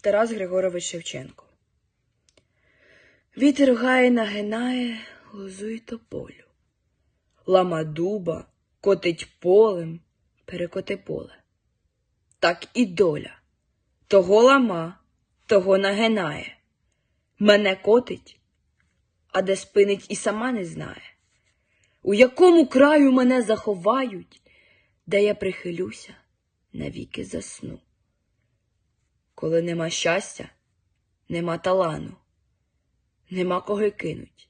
Тарас Григорович Шевченко. Вітер гає нагинає лозу й тополю. Лама дуба котить полем, перекоти поле. Так і доля. Того лама, того нагинає. Мене котить, а де спинить і сама не знає. У якому краю мене заховають, де я прихилюся, навіки засну. Коли нема щастя, нема талану, нема кого й кинуть,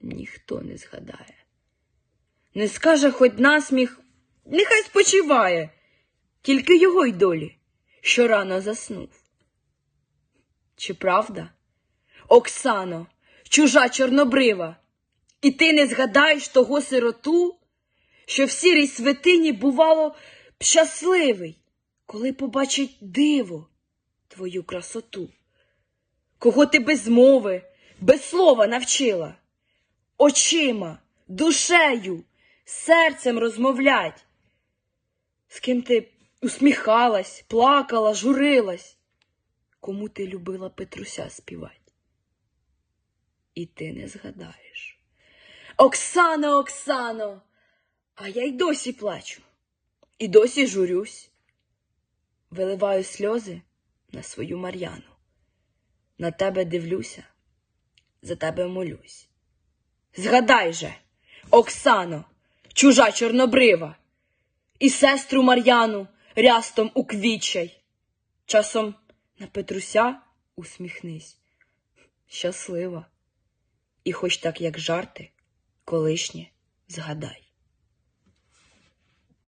ніхто не згадає. Не скаже хоч насміх, нехай спочиває, тільки його й долі, що рано заснув. Чи правда? Оксано, чужа чорнобрива, і ти не згадаєш того сироту, що в сірій святині бувало щасливий, коли побачить диво твою красоту, кого ти без мови, без слова навчила, очима, душею, серцем розмовлять, з ким ти усміхалась, плакала, журилась, кому ти любила Петруся співать. І ти не згадаєш. Оксано, Оксано, а я й досі плачу, і досі журюсь. Виливаю сльози на свою Мар'яну. На тебе дивлюся, за тебе молюсь. Згадай же, Оксано, чужа чорнобрива, і сестру Мар'яну рястом уквічай. Часом на Петруся усміхнись. Щаслива. І хоч так, як жарти, колишнє згадай.